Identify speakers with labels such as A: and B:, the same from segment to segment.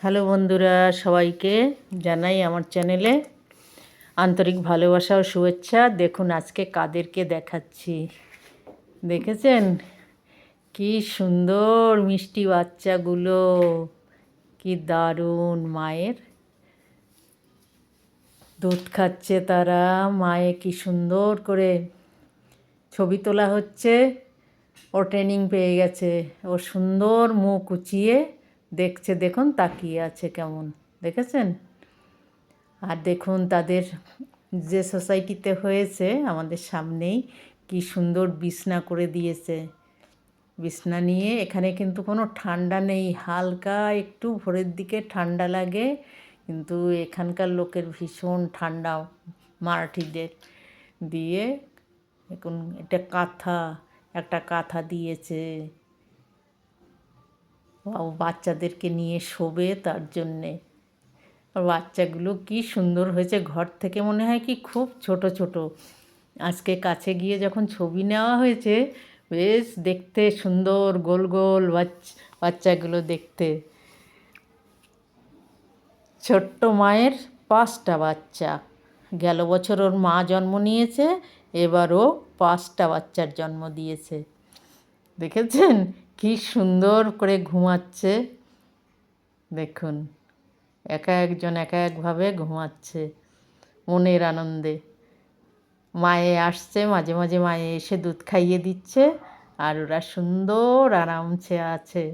A: Hello বন্ধুরা, সবাইকে জানাই আমার চ্যানেলে আন্তরিক ভালোবাসা ও শুভেচ্ছা। দেখুন, আজকে কাদেরকে দেখাচ্ছি। দেখেছেন? কি সুন্দর মিষ্টি বাচ্চাগুলো, কি দারুণ মায়ের দুধ খাচ্ছে তারা। মায়ে কি সুন্দর করে ছবি তোলা হচ্ছে। ও ট্রেনিং পেয়ে গেছে। ও সুন্দর মুখ উঁচিয়ে দেখছে, দেখুন তাকিয়ে আছে কেমন, দেখেছেন? আর দেখুন তাদের যে সোসাইটিতে হয়েছে আমাদের সামনেই, কি সুন্দর বিছনা করে দিয়েছে। বিছনা নিয়ে এখানে কিন্তু কোনো ঠান্ডা নেই, হালকা একটু ভোরের দিকে ঠান্ডা লাগে, কিন্তু এখানকার লোকের ভীষণ ঠান্ডা মারাঠিদের দিয়ে এখন এটা কাঁথা, একটা কাঁথা দিয়েছে। বাচ্চাদেরকে নিয়ে শোবে তার জন্যে। বাচ্চাগুলো কি সুন্দর হয়েছে। ঘর থেকে মনে হয় কি খুব ছোট ছোট। আজকে কাছে গিয়ে যখন ছবি নেওয়া হয়েছে, বেশ দেখতে সুন্দর গোল গোল বাচ্চাগুলো দেখতে। ছোট্ট মায়ের পাঁচটা বাচ্চা। গেল বছর ওর মা জন্ম নিয়েছে এবারও পাঁচটা বাচ্চার জন্ম দিয়েছে। দেখেছেন? কি সুন্দর করে ঘুমাচ্ছে। দেখুন, একা একজন একা একভাবে ঘুমাচ্ছে মনের আনন্দে। মায়ে আসছে, মাঝে মাঝে মায়ে এসে দুধ খাইয়ে দিচ্ছে আর ওরা সুন্দর আরামছে আছে।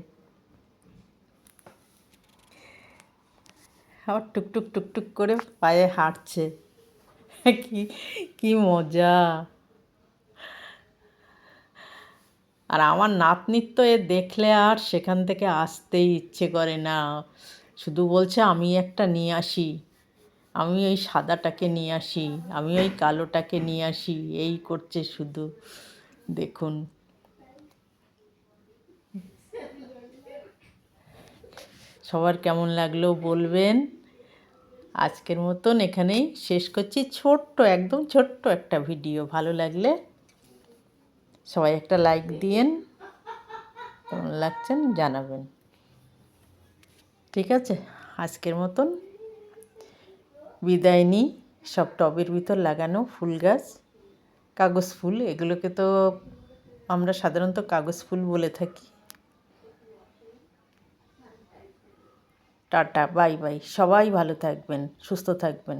A: আবার টুকটুক টুকটুক করে পায়ে হাঁটছে। কি কি মজা। আর আমার নাতনির তো এ দেখলে আর সেখান থেকে আসতেই ইচ্ছে করে না। শুধু বলছে, আমি একটা নিয়ে আসি। আমি ওই সাদাটাকে নিয়ে আসি। আমি ওই কালোটাকে নিয়ে আসি। এই করছে শুধু। দেখুন। সবার কেমন লাগল বলবেন? আজকের মতন এখানেই শেষ করছি। ছোট্ট, একদম ছোট্ট একটা ভিডিও। ভালো লাগলে সবাই একটা লাইক দিয়েন। কেমন লাগছেন জানাবেন। ঠিক আছে, আজকের মতন। বিদায় নিই। সব টবের ভিতর লাগানো ফুল গাছ, কাগজ ফুল, এগুলোকে তো আমরা সাধারণত কাগজ ফুল বলে থাকি। Tata, bye bye. সবাই ভালো থাকবেন, সুস্থ থাকবেন।